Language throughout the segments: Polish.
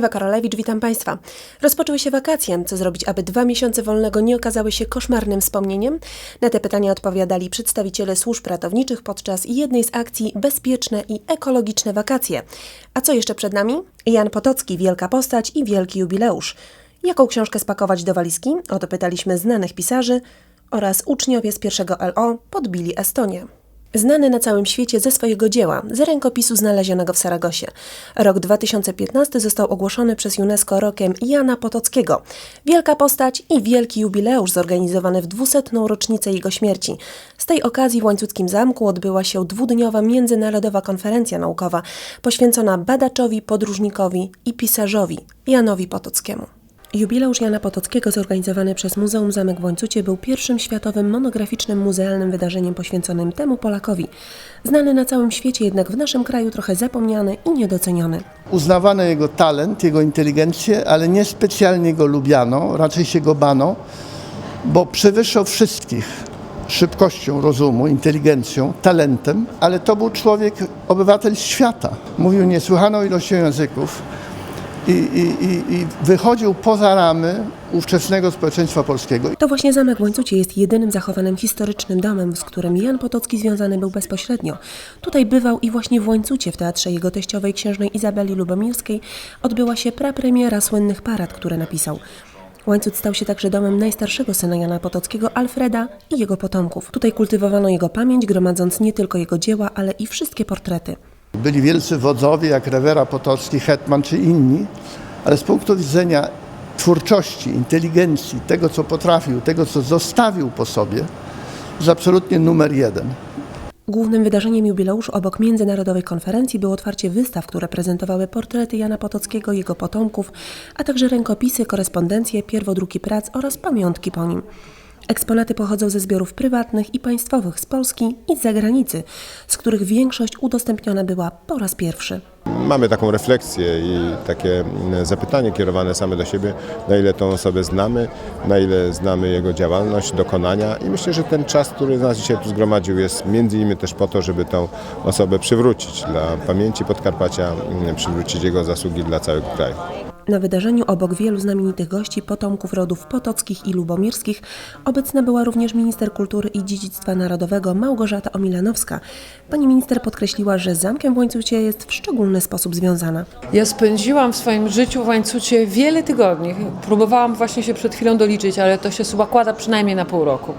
Ewa Karolewicz, witam Państwa. Rozpoczęły się wakacje. Co zrobić, aby dwa miesiące wolnego nie okazały się koszmarnym wspomnieniem? Na te pytania odpowiadali przedstawiciele służb ratowniczych podczas jednej z akcji Bezpieczne i ekologiczne wakacje. A co jeszcze przed nami? Jan Potocki, wielka postać i wielki jubileusz. Jaką książkę spakować do walizki? O to pytaliśmy znanych pisarzy oraz uczniowie z pierwszego LO podbili Estonię. Znany na całym świecie ze swojego dzieła, z rękopisu znalezionego w Saragosie. Rok 2015 został ogłoszony przez UNESCO rokiem Jana Potockiego. Wielka postać i wielki jubileusz zorganizowany w 200. rocznicę jego śmierci. Z tej okazji w Łańcuckim Zamku odbyła się dwudniowa międzynarodowa konferencja naukowa poświęcona badaczowi, podróżnikowi i pisarzowi Janowi Potockiemu. Jubileusz Jana Potockiego zorganizowany przez Muzeum Zamek w Łańcucie był pierwszym światowym monograficznym muzealnym wydarzeniem poświęconym temu Polakowi. Znany na całym świecie, jednak w naszym kraju trochę zapomniany i niedoceniony. Uznawano jego talent, jego inteligencję, ale niespecjalnie go lubiano, raczej się go bano, bo przewyższał wszystkich szybkością rozumu, inteligencją, talentem, ale to był człowiek, obywatel świata. Mówił niesłychaną ilością języków i, i, i, wychodził poza ramy ówczesnego społeczeństwa polskiego. To właśnie Zamek w Łańcucie jest jedynym zachowanym historycznym domem, z którym Jan Potocki związany był bezpośrednio. Tutaj bywał i właśnie w Łańcucie, w teatrze jego teściowej księżnej Izabeli Lubomirskiej, odbyła się prapremiera słynnych parad, które napisał. Łańcut stał się także domem najstarszego syna Jana Potockiego, Alfreda i jego potomków. Tutaj kultywowano jego pamięć, gromadząc nie tylko jego dzieła, ale i wszystkie portrety. Byli wielcy wodzowie, jak Rewera Potocki, Hetman czy inni, ale z punktu widzenia twórczości, inteligencji, tego co potrafił, tego co zostawił po sobie, jest absolutnie numer jeden. Głównym wydarzeniem jubileuszu obok międzynarodowej konferencji było otwarcie wystaw, które prezentowały portrety Jana Potockiego, jego potomków, a także rękopisy, korespondencje, pierwodruki prac oraz pamiątki po nim. Eksponaty pochodzą ze zbiorów prywatnych i państwowych z Polski i z zagranicy, z których większość udostępniona była po raz pierwszy. Mamy taką refleksję i takie mm, zapytanie kierowane same do siebie, na ile tą osobę znamy, na ile znamy jego działalność, dokonania i myślę, że ten czas, który nas dzisiaj tu zgromadził jest między innymi też po to, żeby tą osobę przywrócić dla pamięci Podkarpacia, mm, przywrócić jego zasługi dla całego kraju. Na wydarzeniu obok wielu znamienitych gości, potomków rodów potockich i lubomirskich, obecna była również minister kultury i dziedzictwa narodowego Małgorzata Omilanowska. Pani minister podkreśliła, że Zamkiem w Łańcucie jest w szczególny sposób związana. Ja spędziłam w swoim życiu w łańcucie wiele tygodni. Próbowałam właśnie się przed chwilą doliczyć, ale to się zakłada przynajmniej na pół roku.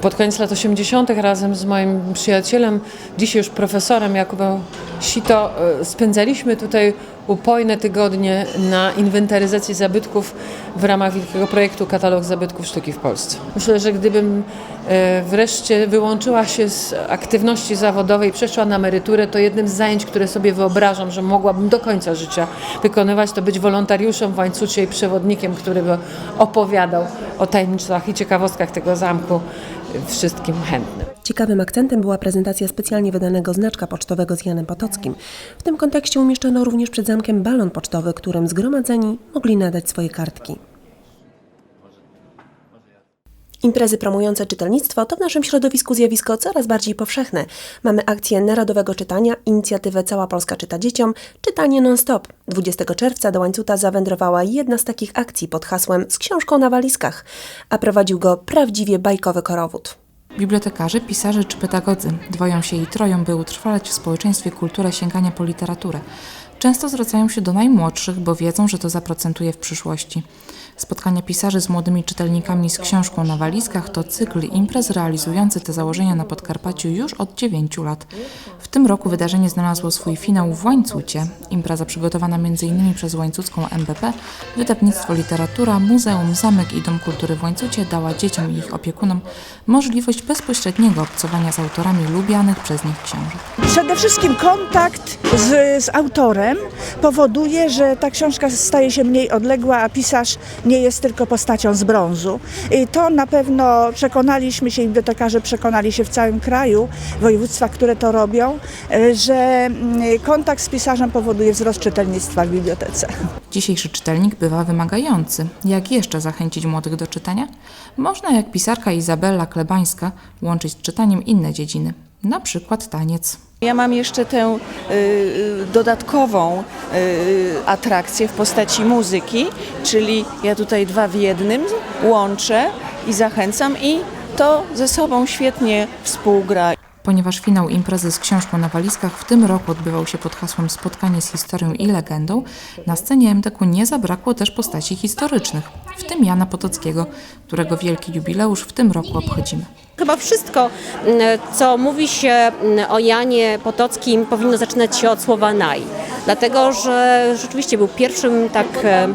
Pod koniec lat 80. razem z moim przyjacielem, dzisiaj już profesorem Jakubem Sito, e, spędzaliśmy tutaj upojne tygodnie na inwentaryzacji zabytków w ramach wielkiego projektu Katalog Zabytków Sztuki w Polsce. Myślę, że gdybym e, wreszcie wyłączyła się z aktywności zawodowej przeszła na emeryturę, to jednym z zajęć, które sobie wyobrażam, że mogłabym do końca życia wykonywać, to być wolontariuszem w łańcucie i przewodnikiem, który by opowiadał o tajemnicach i ciekawostkach tego zamku wszystkim chętnym. Ciekawym akcentem była prezentacja specjalnie wydanego znaczka pocztowego z Janem Potockim. W tym kontekście umieszczono również przed zamkiem balon pocztowy, którym zgromadzeni mogli nadać swoje kartki. Imprezy promujące czytelnictwo to w naszym środowisku zjawisko coraz bardziej powszechne. Mamy akcję Narodowego Czytania, inicjatywę Cała Polska Czyta Dzieciom, czytanie non-stop. 20 czerwca do Łańcuta zawędrowała jedna z takich akcji pod hasłem z książką na walizkach, a prowadził go prawdziwie bajkowy korowód. Bibliotekarze, pisarze czy pedagodzy dwoją się i troją, by utrwalać w społeczeństwie kulturę sięgania po literaturę. Często zwracają się do najmłodszych, bo wiedzą, że to zaprocentuje w przyszłości. Spotkania pisarzy z młodymi czytelnikami z książką na walizkach to cykl imprez realizujący te założenia na Podkarpaciu już od 9 lat. W tym roku wydarzenie znalazło swój finał w Łańcucie. Impreza przygotowana m.in. przez Łańcucką MBP, wydawnictwo Literatura, Muzeum, Zamek i Dom Kultury w Łańcucie dała dzieciom i ich opiekunom możliwość bezpośredniego obcowania z autorami lubianych przez nich książek. Przede wszystkim kontakt z, z autorem powoduje, że ta książka staje się mniej odległa, a pisarz nie jest tylko postacią z brązu. I to na pewno przekonaliśmy się, bibliotekarze przekonali się w całym kraju, województwa, które to robią, e, że mm, kontakt z pisarzem powoduje wzrost czytelnictwa w bibliotece. Dzisiejszy czytelnik bywa wymagający. Jak jeszcze zachęcić młodych do czytania? Można, jak pisarka Izabella Klebańska, łączyć z czytaniem inne dziedziny, na przykład taniec. Ja mam jeszcze tę y, y, dodatkową y, atrakcję w postaci muzyki, czyli ja tutaj dwa w jednym łączę i zachęcam i to ze sobą świetnie współgra. Ponieważ finał imprezy z książką na walizkach w tym roku odbywał się pod hasłem Spotkanie z historią i legendą, na scenie MTK nie zabrakło też postaci historycznych, w tym Jana Potockiego, którego wielki jubileusz w tym roku obchodzimy. Chyba wszystko, m, co mówi się m, o Janie Potockim, powinno zaczynać się od słowa naj. Dlatego, że rzeczywiście był pierwszym tak e,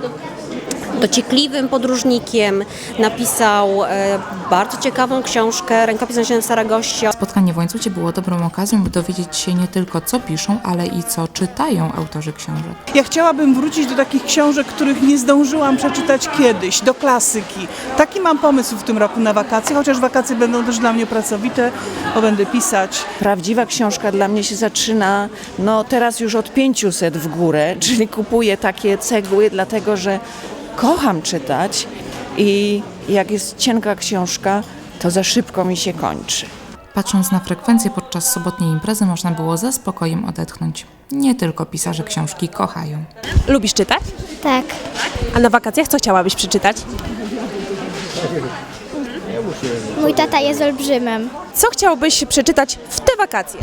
dociekliwym podróżnikiem. Napisał e, bardzo ciekawą książkę Rękopis na Saragoście. Spotkanie w Łańcucie było dobrą okazją, by dowiedzieć się nie tylko co piszą, ale i co czytają autorzy książek. Ja chciałabym wrócić do takich książek, których nie zdążyłam przeczytać kiedyś, do klasyki. Taki mam pomysł w tym roku na wakacje, chociaż wakacje będą też dla mnie pracowite, bo będę pisać. Prawdziwa książka dla mnie się zaczyna no teraz już od 500 w górę, czyli kupuję takie cegły, dlatego że kocham czytać i jak jest cienka książka, to za szybko mi się kończy. Patrząc na frekwencję podczas sobotniej imprezy, można było ze spokojem odetchnąć. Nie tylko pisarze książki kochają. Lubisz czytać? Tak, A na wakacjach co chciałabyś przeczytać? mój tata jest olbrzymem. Co chciałbyś przeczytać w te wakacje?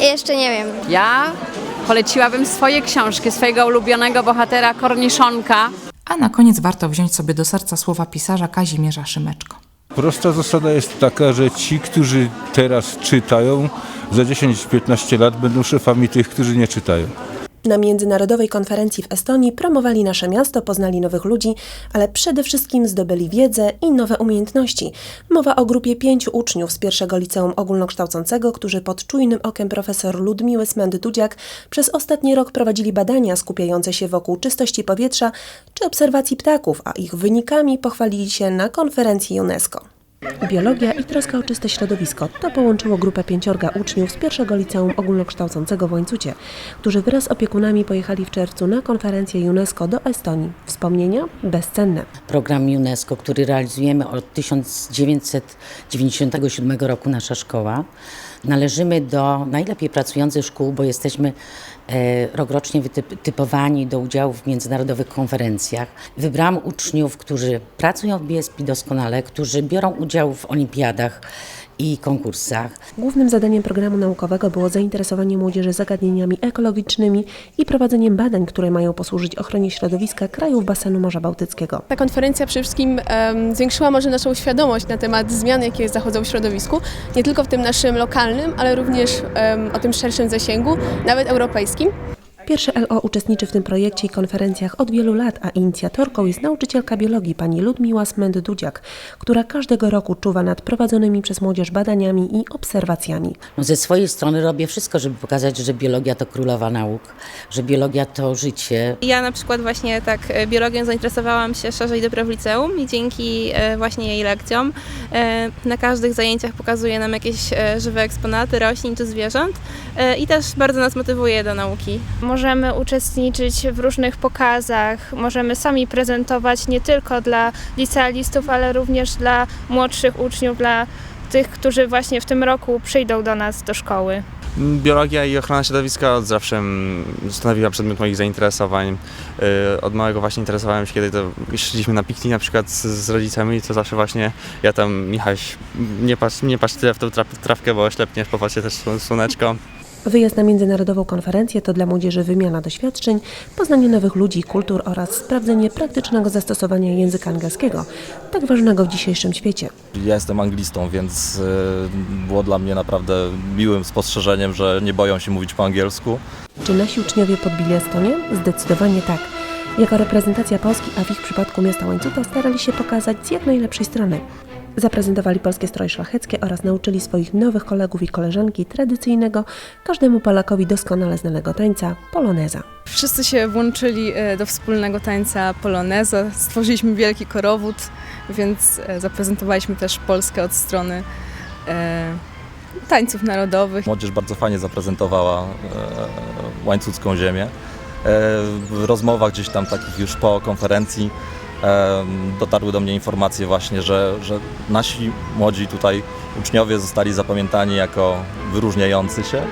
Jeszcze nie wiem. Ja poleciłabym swoje książki, swojego ulubionego bohatera Korniszonka. A na koniec warto wziąć sobie do serca słowa pisarza Kazimierza Szymeczko. Prosta zasada jest taka, że ci, którzy teraz czytają, za 10-15 lat będą szefami tych, którzy nie czytają. Na międzynarodowej konferencji w Estonii promowali nasze miasto, poznali nowych ludzi, ale przede wszystkim zdobyli wiedzę i nowe umiejętności. Mowa o grupie pięciu uczniów z pierwszego liceum ogólnokształcącego, którzy pod czujnym okiem profesor Ludmiły Smendy-Dudziak przez ostatni rok prowadzili badania skupiające się wokół czystości powietrza czy obserwacji ptaków, a ich wynikami pochwalili się na konferencji UNESCO. Biologia i troska o czyste środowisko to połączyło grupę pięciorga uczniów z pierwszego liceum ogólnokształcącego w Łańcucie, którzy wraz z opiekunami pojechali w czerwcu na konferencję UNESCO do Estonii. Wspomnienia bezcenne. program UNESCO, który realizujemy od 1997 roku, nasza szkoła. Należymy do najlepiej pracujących szkół, bo jesteśmy e, rokrocznie wytypowani do udziału w międzynarodowych konferencjach. Wybrałam uczniów, którzy pracują w BSP doskonale, którzy biorą udział w olimpiadach i konkursach. Głównym zadaniem programu naukowego było zainteresowanie młodzieży zagadnieniami ekologicznymi i prowadzeniem badań, które mają posłużyć ochronie środowiska krajów basenu Morza Bałtyckiego. Ta konferencja przede wszystkim em, zwiększyła może naszą świadomość na temat zmian, jakie zachodzą w środowisku, nie tylko w tym naszym lokalnym, ale również em, o tym szerszym zasięgu, nawet europejskim. Pierwsze LO uczestniczy w tym projekcie i konferencjach od wielu lat, a inicjatorką jest nauczycielka biologii pani Ludmiła Smend-Dudziak, która każdego roku czuwa nad prowadzonymi przez młodzież badaniami i obserwacjami. No, ze swojej strony robię wszystko, żeby pokazać, że biologia to królowa nauk, że biologia to życie. Ja na przykład właśnie tak e, biologią zainteresowałam się szerzej dopiero w liceum i dzięki e, właśnie jej lekcjom e, na każdych zajęciach pokazuje nam jakieś żywe eksponaty roślin czy zwierząt i też bardzo nas motywuje do nauki. Możemy uczestniczyć w różnych pokazach, możemy sami prezentować nie tylko dla licealistów, ale również dla młodszych uczniów, dla tych, którzy właśnie w tym roku przyjdą do nas do szkoły. Biologia i ochrona środowiska od zawsze stanowiła przedmiot moich zainteresowań. Yy, Od małego właśnie interesowałem się, kiedy to szliśmy na piknik na przykład z, rodzicami, to zawsze właśnie ja tam, Michaś, nie patrz, nie patrz tyle w trap, trawkę, bo oślepniesz, popatrzcie też słon- słoneczko. Wyjazd na międzynarodową konferencję to dla młodzieży wymiana doświadczeń, poznanie nowych ludzi, kultur oraz sprawdzenie praktycznego zastosowania języka angielskiego, tak ważnego w dzisiejszym świecie. Ja jestem anglistą, więc y, było dla mnie naprawdę miłym spostrzeżeniem, że nie boją się mówić po angielsku. Czy nasi uczniowie podbili Estonię? Zdecydowanie tak. Jako reprezentacja Polski, a w ich przypadku miasta Łańcuta, starali się pokazać z jak najlepszej strony. Zaprezentowali polskie stroje szlacheckie oraz nauczyli swoich nowych kolegów i koleżanki tradycyjnego, każdemu Polakowi doskonale znanego tańca poloneza. Wszyscy się włączyli e, do wspólnego tańca poloneza, stworzyliśmy wielki korowód, więc e, zaprezentowaliśmy też Polskę od strony e, tańców narodowych. Młodzież bardzo fajnie zaprezentowała e, łańcucką ziemię. E, w rozmowach gdzieś tam takich już po konferencji dotarły do mnie informacje właśnie, że, że nasi młodzi tutaj uczniowie zostali zapamiętani jako wyróżniający się.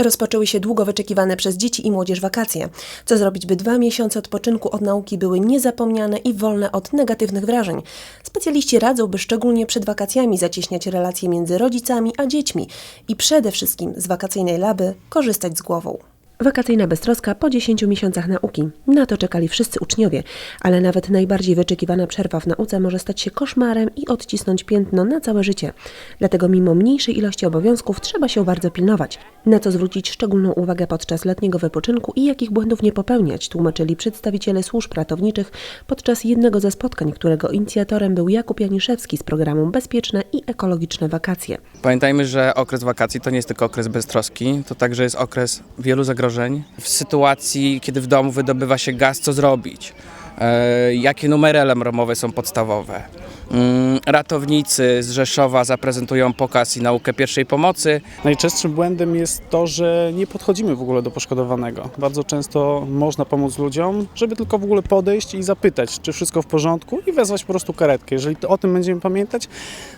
Rozpoczęły się długo wyczekiwane przez dzieci i młodzież wakacje. Co zrobić, by dwa miesiące odpoczynku od nauki były niezapomniane i wolne od negatywnych wrażeń? Specjaliści radzą, by szczególnie przed wakacjami zacieśniać relacje między rodzicami a dziećmi i przede wszystkim z wakacyjnej laby korzystać z głową. Wakacyjna beztroska po 10 miesiącach nauki. Na to czekali wszyscy uczniowie, ale nawet najbardziej wyczekiwana przerwa w nauce może stać się koszmarem i odcisnąć piętno na całe życie. Dlatego mimo mniejszej ilości obowiązków trzeba się bardzo pilnować. Na co zwrócić szczególną uwagę podczas letniego wypoczynku i jakich błędów nie popełniać, tłumaczyli przedstawiciele służb ratowniczych podczas jednego ze spotkań, którego inicjatorem był Jakub Janiszewski z programu Bezpieczne i ekologiczne wakacje. Pamiętajmy, że okres wakacji to nie jest tylko okres beztroski, to także jest okres wielu zagrożeń. W sytuacji, kiedy w domu wydobywa się gaz, co zrobić? E, jakie numery alarmowe są podstawowe? Mm, ratownicy z Rzeszowa zaprezentują pokaz i naukę pierwszej pomocy. Najczęstszym błędem jest to, że nie podchodzimy w ogóle do poszkodowanego. Bardzo często można pomóc ludziom, żeby tylko w ogóle podejść i zapytać, czy wszystko w porządku i wezwać po prostu karetkę. Jeżeli o tym będziemy pamiętać,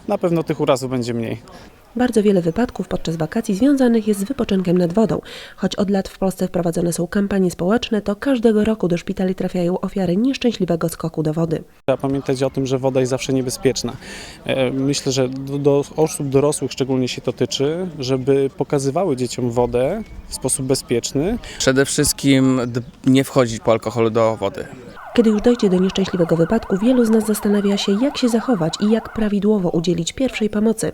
na pewno tych urazów będzie mniej. Bardzo wiele wypadków podczas wakacji związanych jest z wypoczynkiem nad wodą. Choć od lat w Polsce wprowadzone są kampanie społeczne, to każdego roku do szpitali trafiają ofiary nieszczęśliwego skoku do wody. Trzeba pamiętać o tym, że woda jest zawsze niebezpieczna. E, Myślę, że do, do osób dorosłych szczególnie się to tyczy, żeby pokazywały dzieciom wodę w sposób bezpieczny. Przede wszystkim nie wchodzić po alkoholu do wody. Kiedy już dojdzie do nieszczęśliwego wypadku, wielu z nas zastanawia się, jak się zachować i jak prawidłowo udzielić pierwszej pomocy.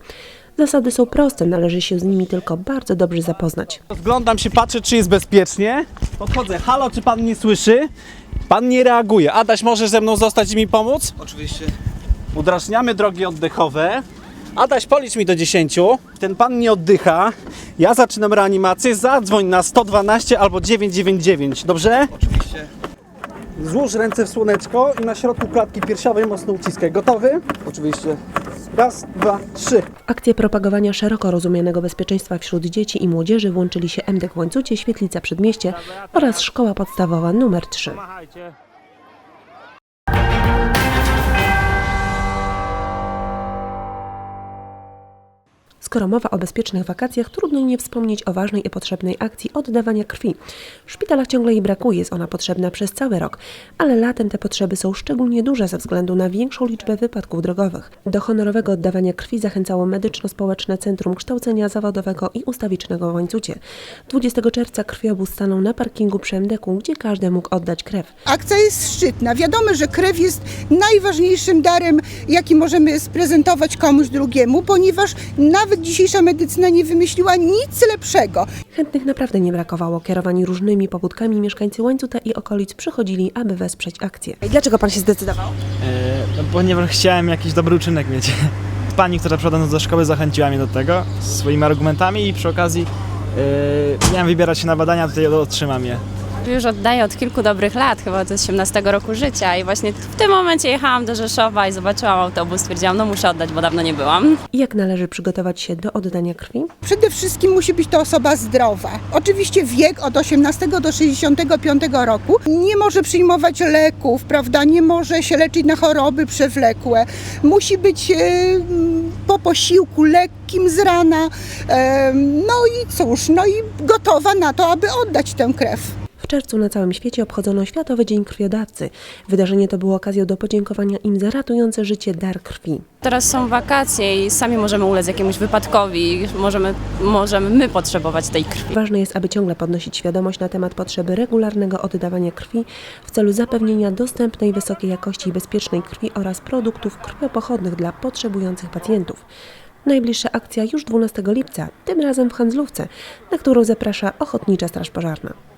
Zasady są proste, należy się z nimi tylko bardzo dobrze zapoznać. Rozglądam się, patrzę, czy jest bezpiecznie. Podchodzę. Halo, czy pan mnie słyszy? Pan nie reaguje. Adaś, możesz ze mną zostać i mi pomóc? Oczywiście. Udrażniamy drogi oddechowe. Adaś, policz mi do 10. Ten pan nie oddycha. Ja zaczynam reanimację. Zadzwoń na 112 albo 999, dobrze? Oczywiście. Złóż ręce w słoneczko i na środku klatki piersiowej mocno uciskaj. Gotowy? Oczywiście. Raz, dwa, trzy. Akcję propagowania szeroko rozumianego bezpieczeństwa wśród dzieci i młodzieży włączyli się MDK w Łańcucie, Świetlica Przedmieście oraz Szkoła Podstawowa nr 3. Skoro mowa o bezpiecznych wakacjach, trudno nie wspomnieć o ważnej i potrzebnej akcji oddawania krwi. W szpitalach ciągle jej brakuje, jest ona potrzebna przez cały rok, ale latem te potrzeby są szczególnie duże ze względu na większą liczbę wypadków drogowych. Do honorowego oddawania krwi zachęcało Medyczno-Społeczne Centrum Kształcenia Zawodowego i Ustawicznego w Łańcucie. 20 czerwca krwiobóz stanął na parkingu przy MDK, gdzie każdy mógł oddać krew. Akcja jest szczytna. Wiadomo, że krew jest najważniejszym darem, jaki możemy sprezentować komuś drugiemu, ponieważ nawet dzisiejsza medycyna nie wymyśliła nic lepszego. Chętnych naprawdę nie brakowało. Kierowani różnymi pobudkami mieszkańcy Łańcuta i okolic przychodzili, aby wesprzeć akcję. Dlaczego pan się zdecydował? E, no, ponieważ chciałem jakiś dobry uczynek mieć. Pani, która przychodząc do szkoły zachęciła mnie do tego swoimi argumentami i przy okazji e, miałem wybierać się na badania, tutaj otrzymam je. Już oddaję od kilku dobrych lat, chyba od 18 roku życia i właśnie w tym momencie jechałam do Rzeszowa i zobaczyłam autobus, stwierdziłam, no muszę oddać, bo dawno nie byłam. I jak należy przygotować się do oddania krwi? Przede wszystkim musi być to osoba zdrowa. Oczywiście wiek od 18 do 65 roku nie może przyjmować leków, prawda? Nie może się leczyć na choroby przewlekłe. Musi być e, po posiłku lekkim z rana. E, no i cóż, no i gotowa na to, aby oddać tę krew. W czerwcu na całym świecie obchodzono Światowy Dzień Krwiodawcy. Wydarzenie to było okazją do podziękowania im za ratujące życie dar krwi. Teraz są wakacje i sami możemy ulec jakiemuś wypadkowi, możemy, możemy my potrzebować tej krwi. Ważne jest, aby ciągle podnosić świadomość na temat potrzeby regularnego oddawania krwi w celu zapewnienia dostępnej, wysokiej jakości i bezpiecznej krwi oraz produktów krwiopochodnych dla potrzebujących pacjentów. Najbliższa akcja już 12 lipca, tym razem w Handlówce, na którą zaprasza Ochotnicza Straż Pożarna.